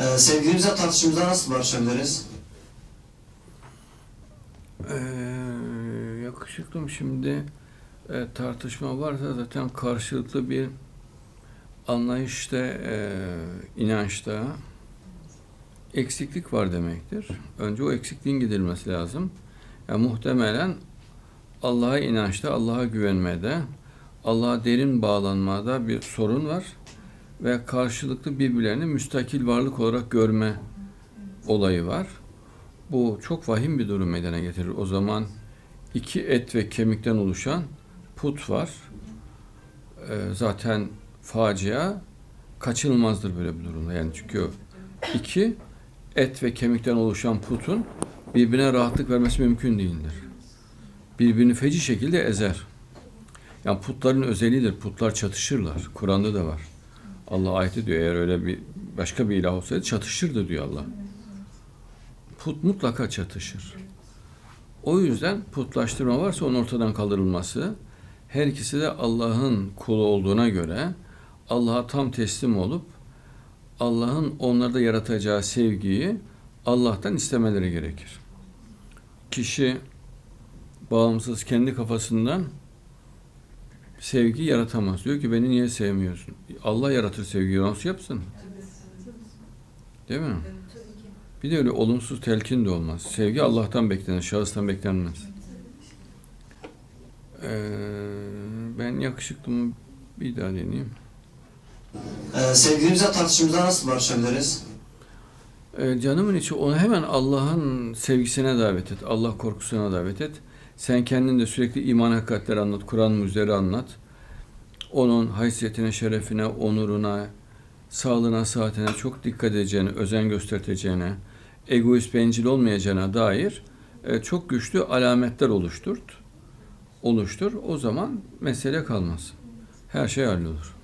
Ee, sevgilimizle tartışmamıza nasıl barışabiliriz? Ee, yakışıklım şimdi e, tartışma varsa zaten karşılıklı bir anlayışta, e, inançta eksiklik var demektir. Önce o eksikliğin giderilmesi lazım. Yani muhtemelen Allah'a inançta, Allah'a güvenmede, Allah'a derin bağlanmada bir sorun var ve karşılıklı birbirlerini müstakil varlık olarak görme olayı var. Bu çok vahim bir durum meydana getirir. O zaman iki et ve kemikten oluşan put var. Ee, zaten facia kaçınılmazdır böyle bir durumda. Yani çünkü iki et ve kemikten oluşan putun birbirine rahatlık vermesi mümkün değildir. Birbirini feci şekilde ezer. Yani putların özelliğidir. Putlar çatışırlar. Kur'an'da da var. Allah ayeti diyor eğer öyle bir başka bir ilah olsaydı çatışırdı diyor Allah put mutlaka çatışır. O yüzden putlaştırma varsa onun ortadan kaldırılması, her ikisi de Allah'ın kulu olduğuna göre Allah'a tam teslim olup Allah'ın onlarda yaratacağı sevgiyi Allah'tan istemeleri gerekir. Kişi bağımsız kendi kafasından sevgi yaratamaz. Diyor ki beni niye sevmiyorsun? Allah yaratır sevgiyi nasıl yapsın? Değil mi? Bir de öyle olumsuz telkin de olmaz. Sevgi Allah'tan beklenir, şahıstan beklenmez. Ee, ben yakışıklı mı bir daha deneyeyim. Ee, sevgilimizle tartışmamıza nasıl barışabiliriz? Ee, canımın içi onu hemen Allah'ın sevgisine davet et. Allah korkusuna davet et. Sen kendin de sürekli iman hakikatleri anlat. Kur'an müzleri anlat. Onun haysiyetine, şerefine, onuruna, sağlığına, saatine çok dikkat edeceğine, özen göstereceğine, egoist bencil olmayacağına dair e, çok güçlü alametler oluşturt. Oluştur. O zaman mesele kalmaz. Her şey hallolur.